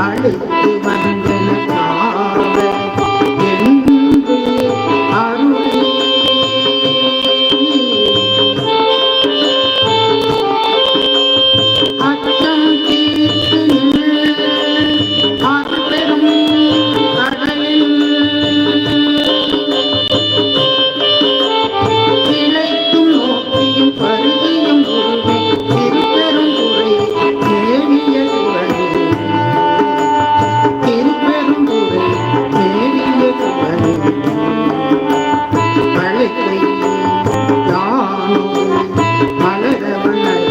அழுத்து வந்தன அழகவன்